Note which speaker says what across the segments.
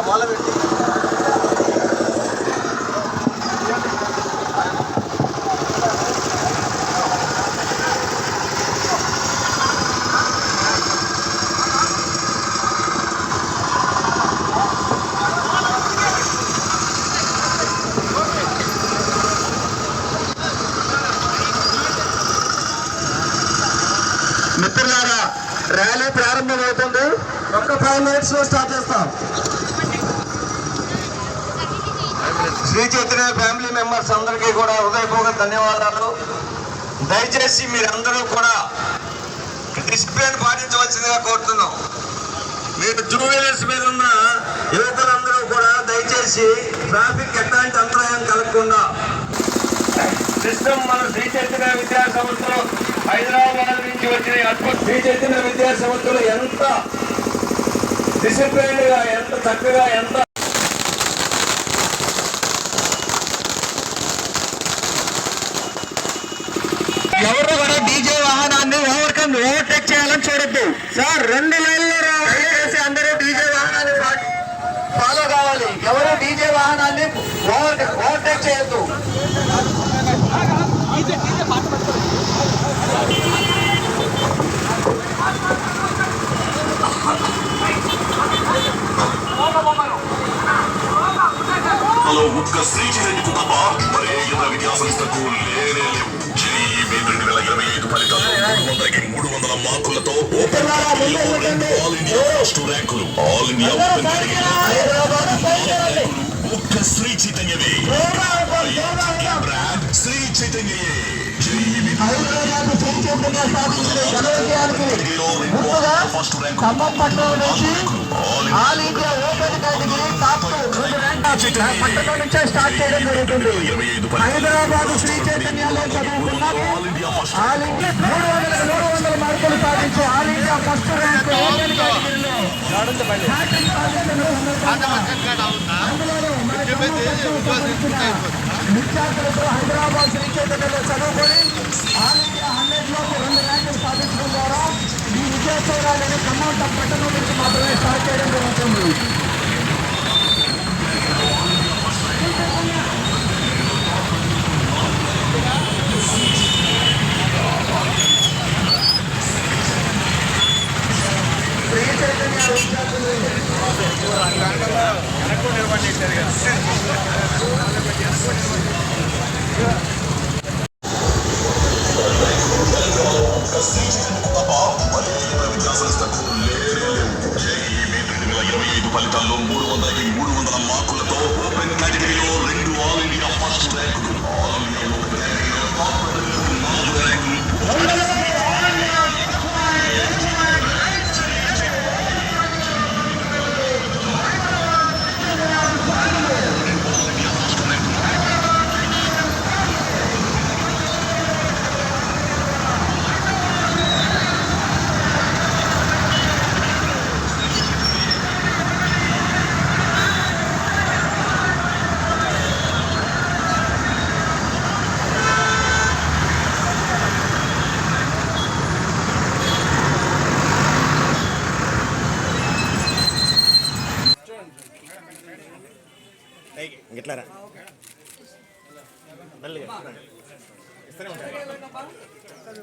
Speaker 1: మూల పెట్టి. ర్యాలీ ప్రారంభమవుతుంది. ఒక్క ఫైవ్ మినిట్స్లో స్టార్ట్ చేస్తాం. శ్రీ చైతన్య ఫ్యామిలీ మెంబర్స్ అందరికీ కూడా హృదయపూర్వక ధన్యవాదాలు. దయచేసి మీరందరూ కూడా డిసిప్లిన్ పాటించవలసిందిగా కోరుతున్నాం. మీరు టూ వీలర్స్ మీద ఉన్న యువకులందరూ కూడా దయచేసి ట్రాఫిక్ ఎట్లాంటి అంతరాయం కలగకుండా. సిస్టమ్ మన శ్రీ చైతన్య విద్యా సంస్థలు హైదరాబాద్ నుంచి వచ్చిన అద్భుత శ్రీ చైతన్య విద్యా సంస్థలు ఎంత డిసిప్లిన్గా ఎంత చక్కగా ఎంత ఎవరు కూడా డీజే వాహనాన్ని ఓవర్కమ్ ఓవర్టేక్ చేయాలని చూడొద్దు. సార్ రెండు లైన్లో దయచేసి అందరూ డీజే వాహనాన్ని ఫాలో కావాలి. ఎవరు డీజే వాహనాన్ని ఓవర్ ఓవర్టేక్ చేయొద్దు.
Speaker 2: లో ఒక్క శ్రీ చిరంజీవి తప్ప మరే ఇతర మార్కులతో ఓపెన్ ఆల్ ఇండియా ఫస్ట్ ర్యాంకులు ఆల్ ఇండియా ఓపెన్. ఒక్క శ్రీ చైతన్యవే బ్రాండ్ శ్రీ చైతన్యయే
Speaker 1: ఖమ్మం పట్టణం నుంచి
Speaker 2: all
Speaker 1: India open category top పట్టణం నుంచే స్టార్ట్ చేయడం జరుగుతుంది. హైదరాబాద్ శ్రీ చైతన్యాలో చదువుకున్నారు
Speaker 2: ఆల్ ఇండియా
Speaker 1: మూడు వందల మూడు వందల మార్కులు సాధించి all India first rank open కేటగిరీలో విద్యార్థులతో హైదరాబాద్ శ్రీ చైతన్యలో చదువుకొని ఆల్ ఇండియా హండ్రెడ్లోకి రెండు ర్యాంకులు సాధించడం ద్వారా ఈ విద్యాసౌరాలను ఖమ్మం పట్టణం నుంచి మాత్రమే స్టార్ట్ చేయడం జరుగుతుంది. శ్రీ
Speaker 3: కదా.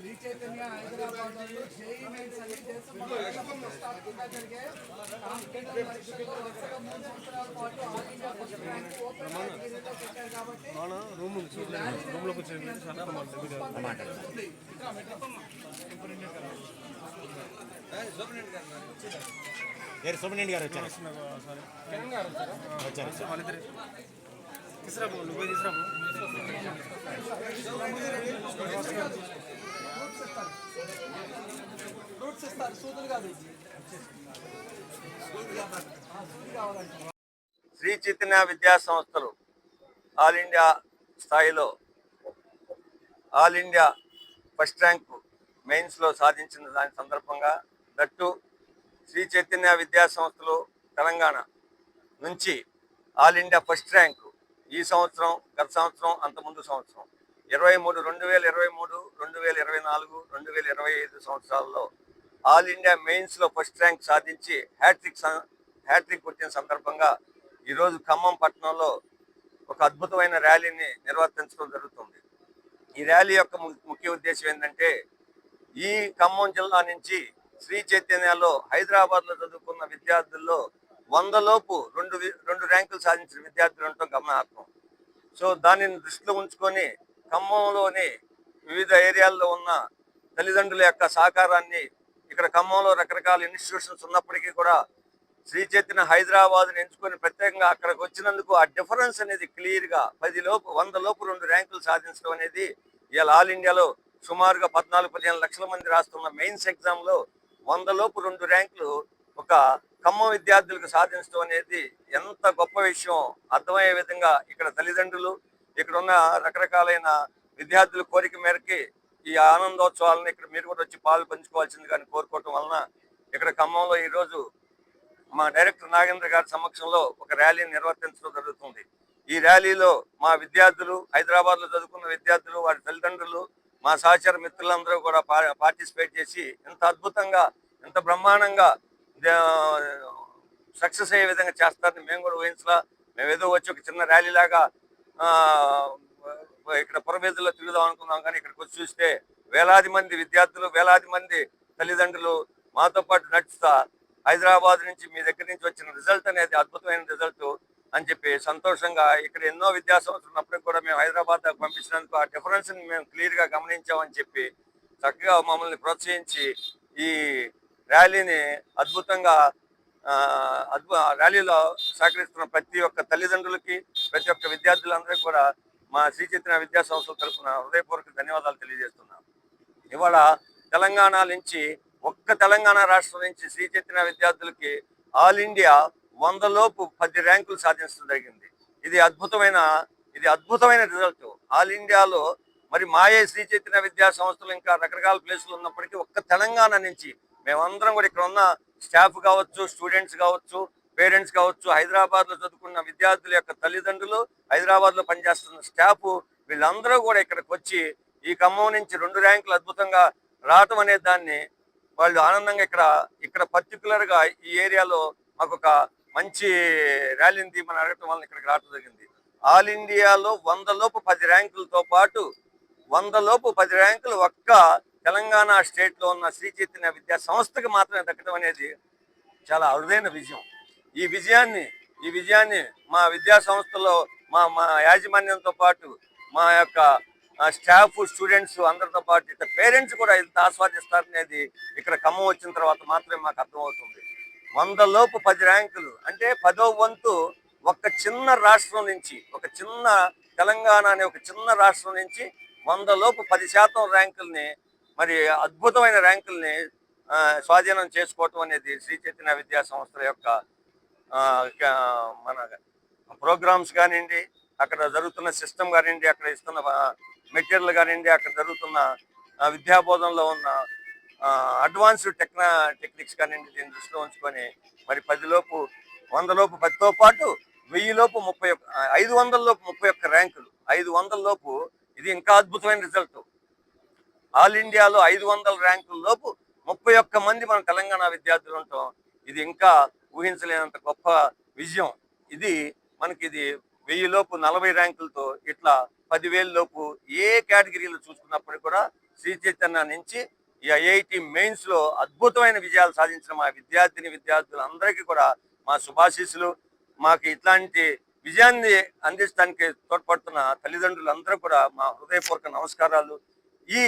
Speaker 4: శ్రీ చైతన్య హైదరాబాద్లో జేఈ మెయిన్స్ అని దేశంలో మొట్టమొదటి స్థాపితంగా జరిగే కాంపిటేటివ్ పరీక్షల్లో వరుసగా మూడు సంవత్సరాల పాటు all India first rank open కేటగిరీలో పెట్టారు కాబట్టి
Speaker 3: వేరే సోమనేని గారు వచ్చారు. వచ్చారు.
Speaker 4: ఫ్రూట్స్ ఇస్తారు సూదులు కాదు
Speaker 1: శ్రీ చైతన్య విద్యా సంస్థలు ఆల్ ఇండియా స్థాయిలో ఆల్ ఇండియా ఫస్ట్ ర్యాంకు మెయిన్స్లో సాధించిన దాని సందర్భంగా దట్టు శ్రీ చైతన్య విద్యా సంస్థలు తెలంగాణ నుంచి ఆల్ ఇండియా ఫస్ట్ ర్యాంకు ఈ సంవత్సరం గత సంవత్సరం అంతకుముందు సంవత్సరం. ఇరవై మూడు రెండు వేల ఇరవై మూడు రెండు వేల ఇరవై నాలుగు రెండు వేల ఇరవై ఐదు సంవత్సరాల్లో ఆల్ ఇండియా మెయిన్స్లో ఫస్ట్ ర్యాంక్ సాధించి హ్యాట్రిక్ హ్యాట్రిక్ కొట్టిన సందర్భంగా ఈరోజు ఖమ్మం పట్టణంలో ఒక అద్భుతమైన ర్యాలీని నిర్వర్తించడం జరుగుతుంది. ఈ ర్యాలీ యొక్క ము- ముఖ్య ఉద్దేశం ఏంటంటే ఈ ఖమ్మం జిల్లా నుంచి శ్రీ చైతన్యలో హైదరాబాద్లో చదువుకున్న విద్యార్థుల్లో వందలోపు రెండు రెండు ర్యాంకులు సాధించిన విద్యార్థులు ఉండటం గమనార్హం. సో దానిని దృష్టిలో ఉంచుకొని ఖమ్మంలోని వివిధ ఏరియాల్లో ఉన్న తల్లిదండ్రుల యొక్క సహకారాన్ని ఇక్కడ ఖమ్మంలో రకరకాల ఇన్స్టిట్యూషన్స్ ఉన్నప్పటికీ కూడా శ్రీ చైతన్య హైదరాబాద్ని ఎంచుకొని ప్రత్యేకంగా అక్కడికి వచ్చినందుకు ఆ డిఫరెన్స్ అనేది క్లియర్గా పది లోపు వంద లోపు రెండు ర్యాంకులు సాధించడం అనేది ఇవాళ ఆల్ ఇండియాలో సుమారుగా పద్నాలుగు పదిహేను లక్షల మంది రాస్తున్న మెయిన్స్ ఎగ్జామ్లో వంద లోపు రెండు ర్యాంకులు ఒక ఖమ్మం విద్యార్థులకు సాధించడం అనేది ఎంత గొప్ప విషయం అర్థమయ్యే విధంగా ఇక్కడ తల్లిదండ్రులు ఇక్కడ ఉన్న రకరకాలైన విద్యార్థుల కోరిక మేరకి ఈ ఆనందోత్సవాలను ఇక్కడ మీరు కూడా వచ్చి పాలు పంచుకోవాల్సింది కానీ కోరుకోవటం వలన ఇక్కడ ఖమ్మంలో ఈరోజు మా డైరెక్టర్ నాగేంద్ర గారి సమక్షంలో ఒక ర్యాలీని నిర్వర్తించడం జరుగుతుంది. ఈ ర్యాలీలో మా విద్యార్థులు హైదరాబాద్లో చదువుకున్న విద్యార్థులు వారి తల్లిదండ్రులు మా సహచర మిత్రులందరూ కూడా పా- పార్టిసిపేట్ చేసి ఎంత అద్భుతంగా ఎంత బ్రహ్మాండంగా సక్సెస్ అయ్యే విధంగా చేస్తారని మేము కూడా ఊహించలా. మేము వచ్చి ఒక చిన్న ర్యాలీ లాగా ఇక్కడ పురవేదుల్లో తిరుగుదాం అనుకున్నాం కానీ ఇక్కడికి వచ్చి చూస్తే వేలాది మంది విద్యార్థులు వేలాది మంది తల్లిదండ్రులు మాతో పాటు నడుస్తా హైదరాబాద్ నుంచి మీ దగ్గర నుంచి వచ్చిన రిజల్ట్ అనేది అద్భుతమైన రిజల్ట్ అని చెప్పి సంతోషంగా ఇక్కడ ఎన్నో విద్యా సంవత్సరం ఉన్నప్పటికీ కూడా మేము హైదరాబాద్ దాకా పంపించినందుకు ఆ డిఫరెన్స్ని మేము క్లియర్గా గమనించామని చెప్పి చక్కగా మమ్మల్ని ప్రోత్సహించి ఈ ర్యాలీని అద్భుతంగా అద్భుత ర్యాలీలో సహకరిస్తున్న ప్రతి ఒక్క తల్లిదండ్రులకి ప్రతి ఒక్క విద్యార్థులందరికీ కూడా మా శ్రీ చైతన్య విద్యా సంస్థల తరఫున హృదయపూర్వక ధన్యవాదాలు తెలియజేస్తున్నాం. ఇవాళ తెలంగాణ నుంచి ఒక్క తెలంగాణ రాష్ట్రం నుంచి శ్రీ చైతన్య విద్యార్థులకి ఆల్ ఇండియా వంద లోపు పది ర్యాంకులు సాధించడం జరిగింది. ఇది అద్భుతమైన ఇది అద్భుతమైన రిజల్ట్. ఆల్ ఇండియాలో మరి మాయే శ్రీ చైతన్య విద్యా సంస్థలు ఇంకా రకరకాల ప్లేసులు ఉన్నప్పటికీ ఒక్క తెలంగాణ నుంచి మేమందరం కూడా ఇక్కడ ఉన్న స్టాఫ్ కావచ్చు స్టూడెంట్స్ కావచ్చు పేరెంట్స్ కావచ్చు హైదరాబాద్లో చదువుకున్న విద్యార్థుల యొక్క తల్లిదండ్రులు హైదరాబాద్లో పనిచేస్తున్న స్టాఫ్ వీళ్ళందరూ కూడా ఇక్కడికి వచ్చి ఈ ఖమ్మం నుంచి రెండు ర్యాంకులు అద్భుతంగా రావటం అనే దాన్ని వాళ్ళు ఆనందంగా ఇక్కడ ఇక్కడ పర్టికులర్గా ఈ ఏరియాలో మాకు ఒక మంచి ర్యాలీని తీయమని అడగటం వల్ల ఇక్కడికి రావడం జరిగింది. ఆల్ ఇండియాలో వంద లోపు పది ర్యాంకులతో పాటు వంద లోపు పది ర్యాంకులు ఒక్క తెలంగాణ స్టేట్లో ఉన్న శ్రీ చైతన్య విద్యా సంస్థకి మాత్రమే దక్కడం అనేది చాలా అరుదైన విజయం. ఈ విజయాన్ని ఈ విజయాన్ని మా విద్యా సంస్థలో మా మా యాజమాన్యంతో పాటు మా యొక్క స్టాఫ్ స్టూడెంట్స్ అందరితో పాటు ఇట్లా పేరెంట్స్ కూడా ఇంత ఆస్వాదిస్తారనేది ఇక్కడ ఖమ్మం వచ్చిన తర్వాత మాత్రమే మాకు అర్థమవుతుంది. వంద లోపు పది ర్యాంకులు అంటే పదో వంతు ఒక చిన్న రాష్ట్రం నుంచి ఒక చిన్న తెలంగాణ అనే ఒక చిన్న రాష్ట్రం నుంచి వంద లోపు పది శాతం ర్యాంకుల్ని మరి అద్భుతమైన ర్యాంకుల్ని స్వాధీనం చేసుకోవటం అనేది శ్రీ చైతన్య విద్యా సంస్థల యొక్క మన ప్రోగ్రామ్స్ కానివ్వండి అక్కడ జరుగుతున్న సిస్టమ్ కానివ్వండి అక్కడ ఇస్తున్న మెటీరియల్ కానివ్వండి అక్కడ జరుగుతున్న విద్యాబోధనలో ఉన్న అడ్వాన్స్డ్ టెక్నా టెక్నిక్స్ కానివ్వండి దీన్ని దృష్టిలో ఉంచుకొని మరి పదిలోపు వందలోపు పదితో పాటు వెయ్యి లోపు ముప్పై ఒక్క ఐదు వందల లోపు ముప్పై ఒక్క ర్యాంకులు. ఐదు వందల లోపు ఇది ఇంకా అద్భుతమైన రిజల్ట్. ఆల్ ఇండియాలో ఐదు వందల ర్యాంకుల లోపు ముప్పై ఒక్క మంది మన తెలంగాణ విద్యార్థులు ఉంటాం. ఇది ఇంకా ఊహించలేనంత గొప్ప విజయం. ఇది మనకి ఇది వెయ్యి లోపు నలభై ర్యాంకులతో ఇట్లా పదివేల లోపు ఏ కేటగిరీలో చూసుకున్నప్పటికీ కూడా శ్రీ చైతన్య నుంచి ఈ ఐఐటి మెయిన్స్లో అద్భుతమైన విజయాలు సాధించిన మా విద్యార్థిని విద్యార్థులందరికీ కూడా మా శుభాశీస్సులు. మాకు ఇట్లాంటి విజయాన్ని అందించడానికి తోడ్పడుతున్న తల్లిదండ్రులందరూ కూడా మా హృదయపూర్వక నమస్కారాలు. ఈ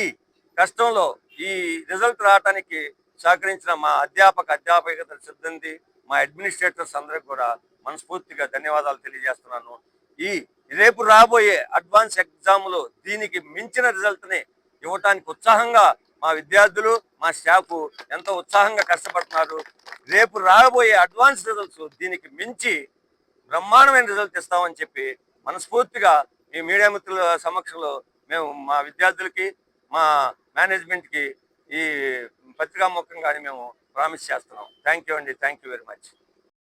Speaker 1: కష్టంలో ఈ రిజల్ట్ రావడానికి సహకరించిన మా అధ్యాపక అధ్యాపక సిబ్బంది మా అడ్మినిస్ట్రేటర్స్ అందరికి కూడా మనస్ఫూర్తిగా ధన్యవాదాలు తెలియజేస్తున్నాను. ఈ రేపు రాబోయే అడ్వాన్స్ ఎగ్జామ్లో దీనికి మించిన రిజల్ట్ని ఇవ్వటానికి ఉత్సాహంగా మా విద్యార్థులు మా స్టాఫ్ ఎంతో ఉత్సాహంగా కష్టపడుతున్నారు. రేపు రాబోయే అడ్వాన్స్ రిజల్ట్స్ దీనికి మించి బ్రహ్మాండమైన రిజల్ట్ ఇస్తామని చెప్పి మనస్ఫూర్తిగా ఈ మీడియా మిత్రుల సమక్షంలో మేము మా విద్యార్థులకి మా మేనేజ్మెంట్కి ఈ పత్రికాముఖంగానే మేము ప్రామిస్ చేస్తున్నాం. థ్యాంక్ యూ అండి. Thank you very much.